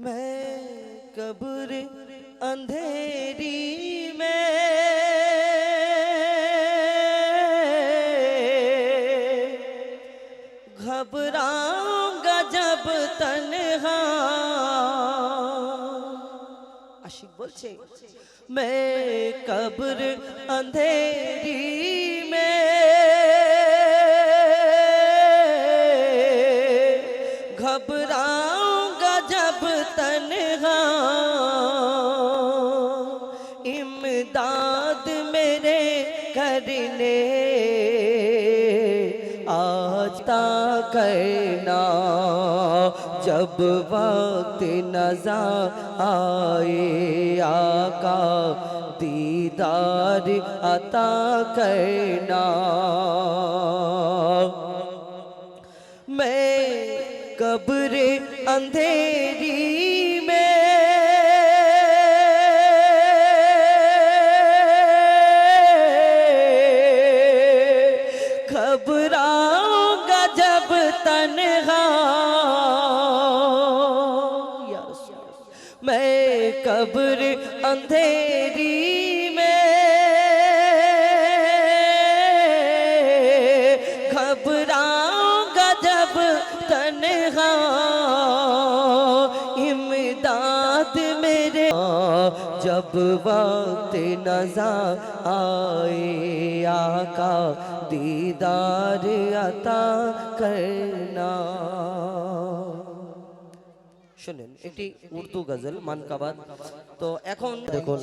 मैं कब्र अंधेरी में घबराऊँगा जब तन आशिक बोल से। मैं कब्र अंधेरी करना जब वक्त नजर आए आका दीदार अता करना मैं कब्र अंधेरी जब वक्त नजर आए आका दीदार अता करना শুনেন এটি উর্দু গজল মানকাবাদ তো এখন দেখুন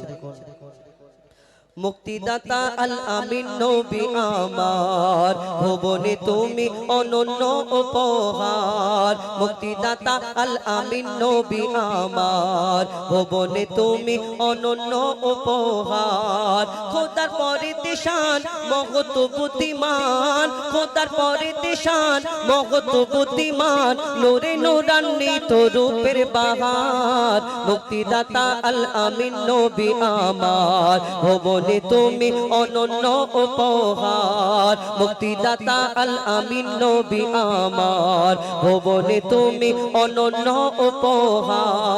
মুক্তিদাতা আল আমিন নবী আমার, ভুবনে তুমি অনন্য উপহার। মুক্তিদাতা আল আমিন নবী আমার, ভুবনে তুমি অনন্য উপহার। খোদার পরে দিশান মহত বুদ্ধিমান খোদার পরে দিশান মহত বুদ্ধিমান নোরে নোরান্বিত রূপের বাহার। মুক্তিদাতা আল আমিন নবী আমার, ভুবনে তুমি অনন্য উপহার। মুক্তিদাতা আল আমিন নবী আমার, ভবনে তুমি অনন্য উপহার।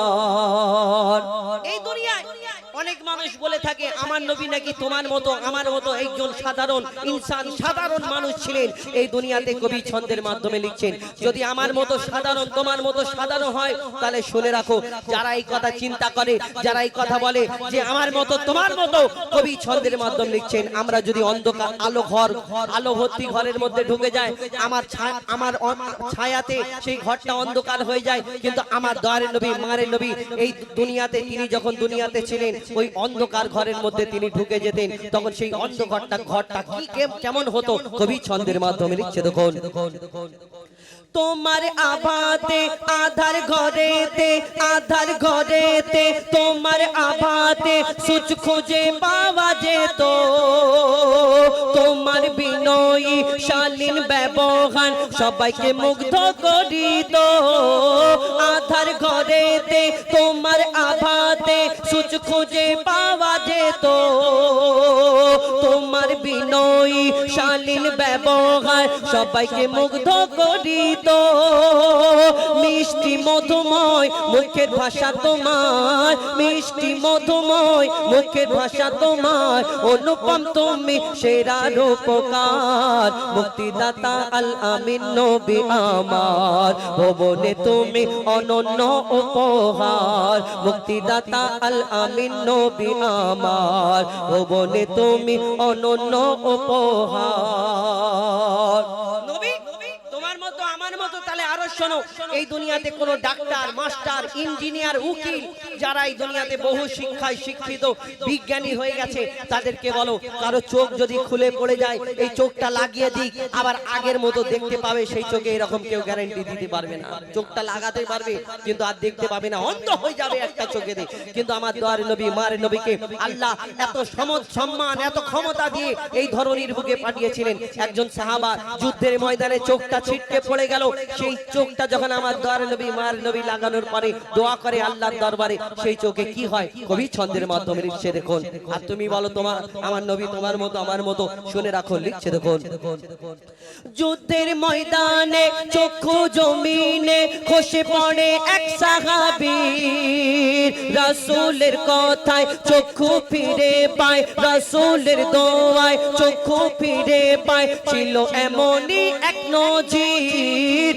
এই দুনিয়ায় অনেক মানুষ বলে থাকে আমার নবী নাকি তোমার মতো, আমার মতো একজন সাধারণ ইনসান, সাধারণ মানুষ ছিলেন? এই দুনিয়াতে কবি ছন্দের মাধ্যমে লিখছেন, যদি আমার মতো সাধারণ, তোমার মতো সাধারণ হয়, তাহলে শুনে রাখো, যারা এই কথা চিন্তা করে, যারা এই কথা বলে যে আমার মতো, তোমার মতো কবি ছন্দের মাধ্যমে লিখছেন, আমরা যদি অন্ধকার, আলো ঘর, আলো ভর্তি ঘরের মধ্যে ঢুকে যায় আমার আমার ছায়াতে সেই ঘরটা অন্ধকার হয়ে যায়, কিন্তু আমার দয়ারের নবী, মারের নবী, এই দুনিয়াতে তিনি যখন দুনিয়াতে ছিলেন, ওই অন্ধকার ঘরের মধ্যে তিনি ঢুকে যেতেন। তখন সেই অন্ধকারটা, ঘরটা কি কেমন হতো? কবি ছন্দের মাধ্যমে লিখছে দেখুন। তোমার আভাতে আধার ঘরেতে আধার ঘরেতে, তোমার আভাতে সুচ খুঁজে পাওয়া যেত। তোমার বিনয়ী, শালীন ব্যবহার সবাইকে মুগ্ধ করিত। আধার ঘরেতে, তোমার আভাতে সুচ খুঁজে পাওয়া যেত। তোমার বিনয়ী শালীন ব্যবহার সবাইকে মুগ্ধ করিত। মুখের ভাষা তোমার, মিষ্টি মধুময়, মুখের ভাষা তোমার, অনুপম তুমি সেরা রূপকার। মুক্তিদাতা আল আমিন নবী আমার, ভবনে তুমি অনন্য উপহার। মুক্তিদাতা আল আমিন নবী আমার, ভবনে তুমি অনন্য উপহার। শোনো, এই দুনিয়াতে কোনো ডাক্তার, মাস্টার, ইঞ্জিনিয়ার, উকিল যারা এই দুনিয়াতে বহু শিক্ষায় শিক্ষিত, বিজ্ঞানী হয়ে গেছে, তাদেরকে বলো, কারও চোখ যদি খুলে পড়ে যায়, এই চোখটা লাগিয়ে দিক, আবার আগের মতো দেখতে পাবে, সেই চোখে এরকম কেউ গ্যারান্টি দিতে পারবে না। চোখটা লাগাতে পারবে, কিন্তু আর দেখতে পাবে না, অন্ধ হয়ে যাবে একটা চোখে দিয়ে। কিন্তু আমার দোয়ার নবী মার নবীকে আল্লাহ এত সম্মান, এত ক্ষমতা দিয়ে এই ধরনের বুকে পাঠিয়েছিলেন। একজন সাহাবা যুদ্ধের ময়দানে চোখটা ছিটকে পড়ে গেল, সেই চোখটা যখন আমার দোয়ার নবী মার নবী লাগানোর পরে দোয়া করে আল্লাহর দরবারে, সেই চোখে কি হয়? কবি ছন্দের মাধ্যমে লিখছে দেখুন। আর তুমি বলো তোমার, আমার নবী তোমার মতো, আমার মতো, শুনে রাখো, লিখছে দেখুন। যুদ্ধের ময়দানে চক্ষু জমিনে খসে পড়ে এক সাহাবি রাসূলের কথায় চক্ষু ফিরে পায়, রাসূলের দোয়ায় চক্ষু ফিরে পায়, ছিল এমনই এক নজির।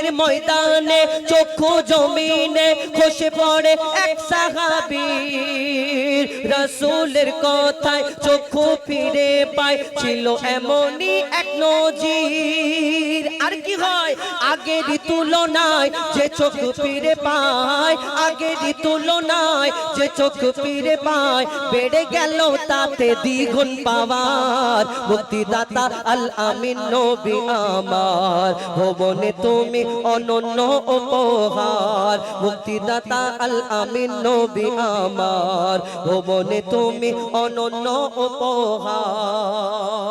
যুদ্ধের ময়দানে, চক্ষু জমিনে খসে পড়ে এক সাহাবীর। রাসূলের কথায় চক্ষু ফিরে পায়, ছিল এমনই এক নজির। আর কি হয়? আগেরই তুলনায় যে চোখ ফিরে পায় আগেরই তুলনায় যে চোখ ফিরে পায়, বেড়ে গেল তাতে দ্বিগুণ পাওয়ার। মুক্তিদাতা আল আমিন নবী আমার ভবনে তুমি অনন্য উপহার। মুক্তিদাতা আল আমিন নবী আমার ভবনে তুমি অনন্য উপহার।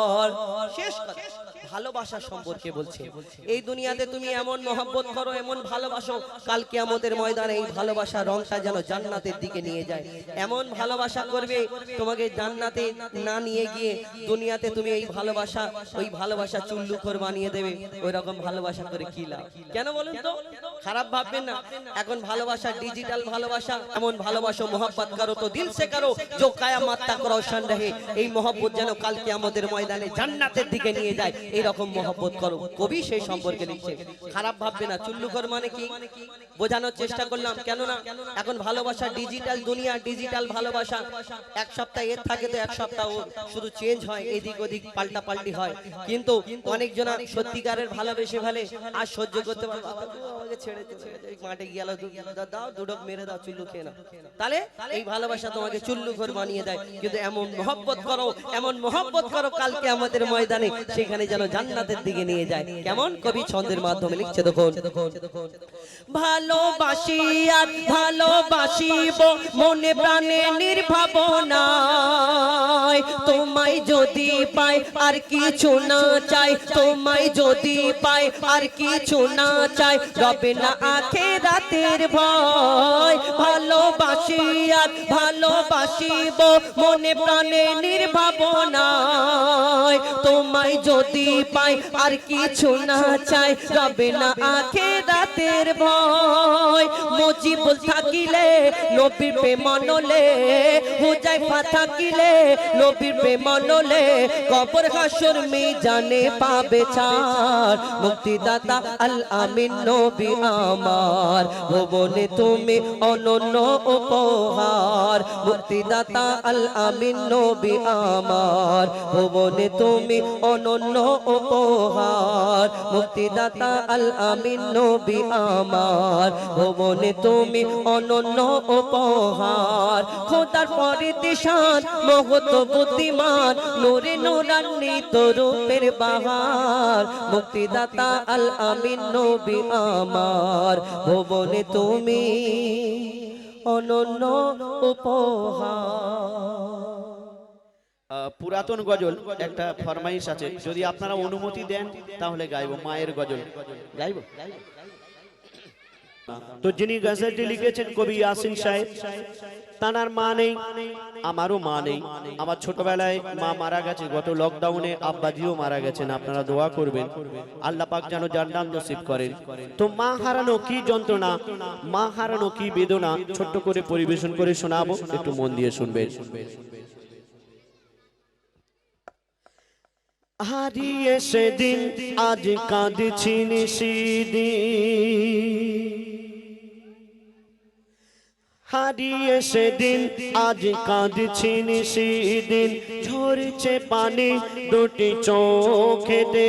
ভালোবাসা সম্পর্কে বলছে। এই দুনিয়াতে তুমি এমন মহব্বত করো এমন ভালোবাসো কালকে আমাদের ময়দানে এই ভালোবাসা রংটা যেন জান্নাতের দিকে নিয়ে যায়। এমন ভালোবাসা করবে তোমাকে জান্নাতে না নিয়ে গিয়ে দুনিয়াতে তুমি এই ভালোবাসা ওই ভালোবাসা চুল্লুখর বানিয়ে দেবে। ওই রকম ভালোবাসা করে কি লাভ? কেন বলুন তো? খারাপ ভাববেন না। এখন ভালোবাসা ডিজিটাল ভালোবাসা এমন ভালোবাসো মোহাব্বত করো তো দিল সে করো। जो কায়ামাত তক রোশন রহে এই মোহব্বত যেন কালকে আমাদের ময়দানে জান্নাতের দিকে নিয়ে যায় এই রকম মোহব্বত করো? কবি সেই সম্পর্কে লিখছে। খারাপ ভাববে না। চুল্লুকর মানে কি? বোঝানোর চেষ্টা করলাম। কেন না এখন ভালোবাসা ডিজিটাল দুনিয়া ডিজিটাল ভালোবাসা। এক সপ্তাহ এর থাকে তো এক সপ্তাহ শুধু চেঞ্জ হয়, এদিক ওদিক পাল্টা পাল্টি হয়। কিন্তু অনেক জনা সত্যিকারের ভালোবেসে ফেলে আর সহ্য করতে পারে ছেড়ে মাঠে গিয়ে দাও দুডক মেরে দাও, চুল্লু খেয়ে নাও। তাহলে এই ভালোবাসা তোমাকে চুল্লু ঘর বানিয়ে দেয়। কিন্তু এমন মহব্বত করো, এমন মোহব্বত করো কালকে আমাদের ময়দানে। সেখানে যেন জান্নাতের দিকে নিয়ে যায়। কেমন? কবি ছন্দের মাধ্যমে লিখছে দেখুন। ভালোবাসি আর ভালোবাসিব মনে প্রাণে তোমায় যদি পাই আর কিছু না চাই। তোমায় যদি পাই আর কিছু না চাই। রবে না আখে রাতের ভয়। ভালোবাসি আর ভালোবাসিব মনে প্রাণে নির্ভাবনায়। তোমায় যদি পাই আর কিছু না চাই রবে না আখে রাতের ভয়। মজিবুল থাকিলে নবীর প্রেম মনলে হুজাইফা থাকিলে নবীর প্রেম মনলে কবর হাসর জানে পাবে ছাড়। মুক্তিদাতা আল আমিন নবী আমার, ভুবনে তুমি অনন্য উপহার। মুক্তিদাতা আল আমিন নবী আমার, ভুবনে তুমি অনন্য উপহার। মুক্তিদাতা আল আমিন নবী আমার। ভুবনে তুমি অনন্য উপহার। খোদার পরে মহত বুদ্ধিমান, নূরে নূরান্বিত রূপের বাহার। মুক্তিদাতা আল আমিন নবী আমার। ভুবনে তুমি অনন্য উপহার। পুরাতন গজল একটা ফরমাইশ আছে। যদি আপনারা অনুমতি দেন, তাহলে গাইবো মায়ের গজল। গাইবো? তো যিনি গজলটি লিখেছেন কবি ইয়াসিন সাহেব, তানার মা নেই, আমারও মা নেই। আমার ছোটবেলায় মা মারা গেছে, গত লকডাউনে আব্বাজিও মারা গেছেন, আপনারা দোয়া করবেন। আল্লাহ পাক যেন জান্নাত নসিব করেন। তো মা হারানো কি যন্ত্রণা? মা হারানো কি বেদনা? ছোট্ট করে পরিবেশন করে শোনাবো, একটু মন দিয়ে শুনবেন। হারিয়ে সেদিন আজ কাঁদছি নিশিদিন হারিয়ে সেদিন আজ কাঁদছি নিশিদিন। ঝরছে পানি দুটি চোখেতে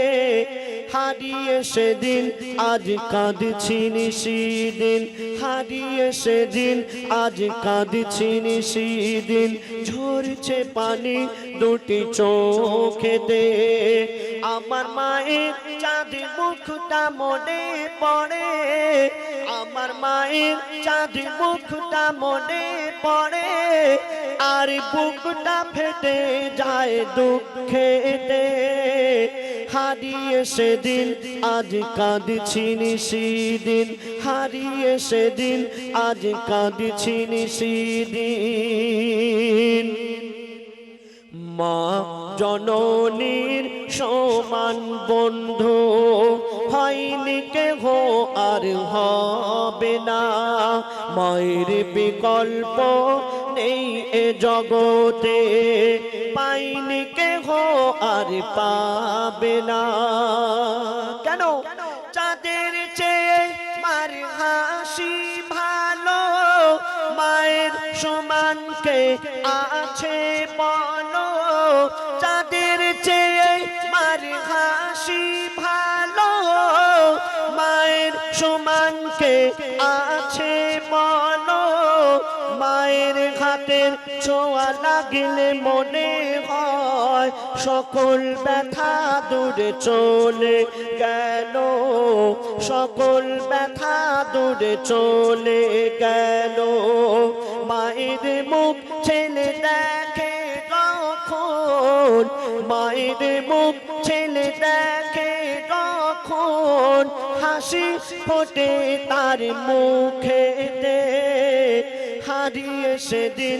হারিয়ে সেদিন আজ কাঁদছি নিশিদিন হারিয়ে সেদিন আজ কাঁদছি নিশিদিন ঝরছে পানি দুটি চোখেতে। আমার মায়ের চাঁদি মুখটা মনে পড়ে। আমার মায়ের চাঁদি মুখটা মনে পড়ে। আর বুকটা ফেটে যায় দুঃখেতে। হারিয়ে সেদিন, আজ কাঁদছি নিশিদিন হারিয়ে সেদিন, আজ কাঁদছি নিশিদিন মা জননীর সমান বন্ধু, হয়নি কেহ আর হবে না। মায়ের বিকল্প নেই এ জগতে। পাইনি কেহ আর পাবে না। কেন? চাঁদের চেয়ে মার হাসি ভালো। মায়ের সমানকে আছে বলো। চাঁদের চেয়ে মার হাসি ভালো। মায়ের সমানকে আছে ছোঁয়া লাগলে মনে হয় সকল ব্যথা দূরে চলে গেল, সকল ব্যথা দূরে চলে গেল। মায়ের মুখ ছেলে দেখে কখন? মায়ের মুখ ছেলে দেখে কখন? হাসি ফোটে তার মুখেতে, হারিয়ে সেদিন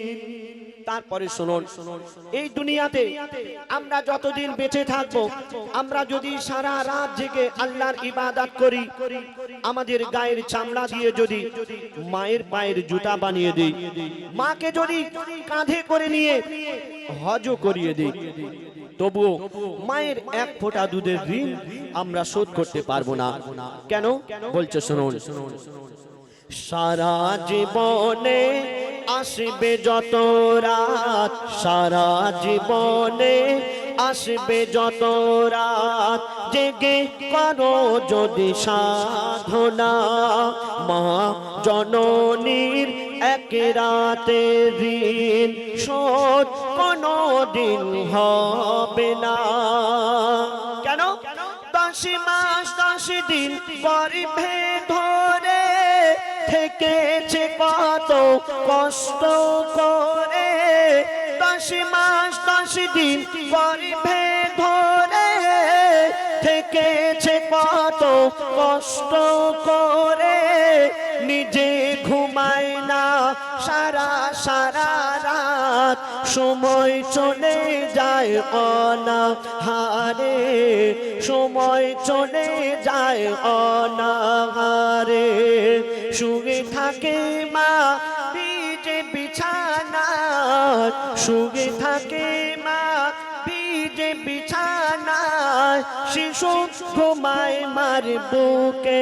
তারপরে শুনুন, এই দুনিয়াতে আমরা যতদিন বেঁচে থাকব, আমরা যদি সারা রাত জেগে আল্লাহর ইবাদত করি, আমাদের গায়ের চামড়া দিয়ে যদি মায়ের পায়ের জুতা বানিয়ে দিই, মাকে যদি কাঁধে করে নিয়ে হজ করিয়ে দিই, তবুও মায়ের এক ফোঁটা দুধের ঋণ আমরা শোধ করতে পারব না। কেন? বলছে, শুনুন। সারা জীবনে আসবে যত রাত, সারা জীবনে আসবে যত রাত। জেগে করো যদি সাধনা, মা জননীর এক রাতে ঋণ শোধ কোনো দিন হবে না। কেন? দশ মাস, দশ দিন গর্ভে ধরে থেকেছে কত কষ্ট করে। দশ মাস, দশ দিন গর্ভে ধরে থেকেছে কত কষ্ট করে। নিজে ঘুমায় না, সারা সারা সময় চলে যায় অনাহারে সময় চলে যায় অনাহারে শুয়ে থাকে মা ভিজে বিছানা, শুয়ে থাকে মা ভিজে বিছানা। শিশু ঘুমায় মার বুকে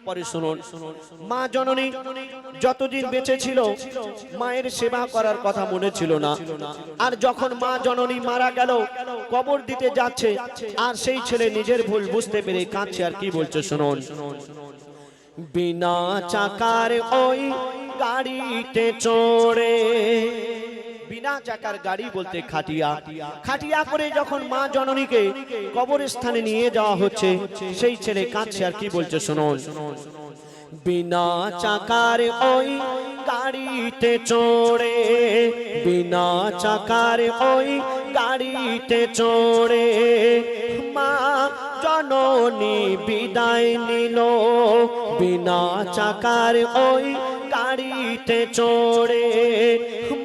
তারপরে শুনুন। মা জননী, যতদিন বেঁচে ছিল, মায়ের সেবা করার কথা মনে ছিল না। আর যখন মা জননী মারা গেল, কবর দিতে যাচ্ছে, আর সেই ছেলে নিজের ভুল বুঝতে পেরে কাঁদছে, আর কি বলছে শুনুন। বিনা চাকার ওই গাড়িতে চড়ে বিনা চাকার গাড়ি বলতে খাটিয়া। খাটিয়া করে যখন মা জননীকে কবরস্থানে নিয়ে যাওয়া হচ্ছে, সেই ছেলে কাঁদছে আর কি বলছে শুনুন। বিনা চাকার ওই গাড়িতে চড়ে, বিনা চাকার ওই গাড়িতে চড়ে, মা জননী বিদায় নিল। বিনা চাকার ওই গাড়িতে চড়ে।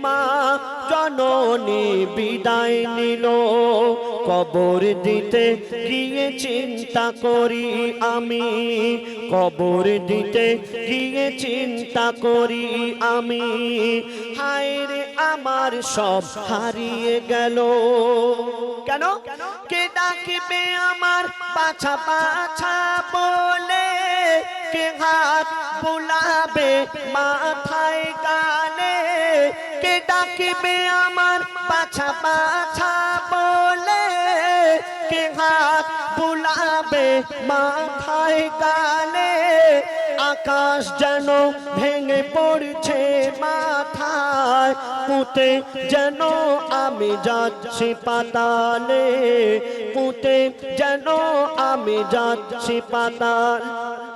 মা জননী বিদায় নিল। কবর দিতে গিয়ে চিন্তা করি আমি। কবর দিতে গিয়ে চিন্তা করি আমি। হায় রে আমার সব হারিয়ে গেল। কেন? কে ডাকিবে আমার পাছা পাছা বলে? কে হাত বুলাবে মাথায় গানে কে ডাকিবে আমার পাছা পাছা বলে? কে হাত বুলাবে, মাথায় কালে আকাশ যেন ভেঙে পড়ছে মাথায়, পুঁতে যেন আমি যাচ্ছি পাতালে, পুঁতে যেন আমি যাচ্ছি পাতালে।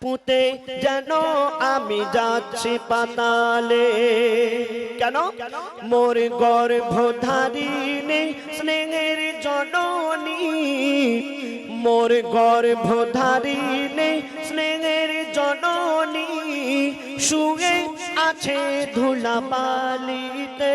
পুঁতে যেন আমি যাচ্ছি পাতালে। কেন? মোর গর্ভধারিণী স্নেহের জননী। মোর গর্ভধারিণী স্নেহের জননী। শুয়ে আছে ধুলাবালিতে।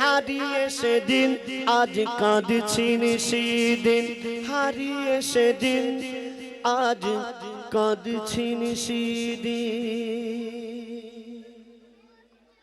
হারিয়ে সেদিন আজ কাঁদছি সেদিন হারিয়ে সেদিন আজ কাঁদছি সেদিন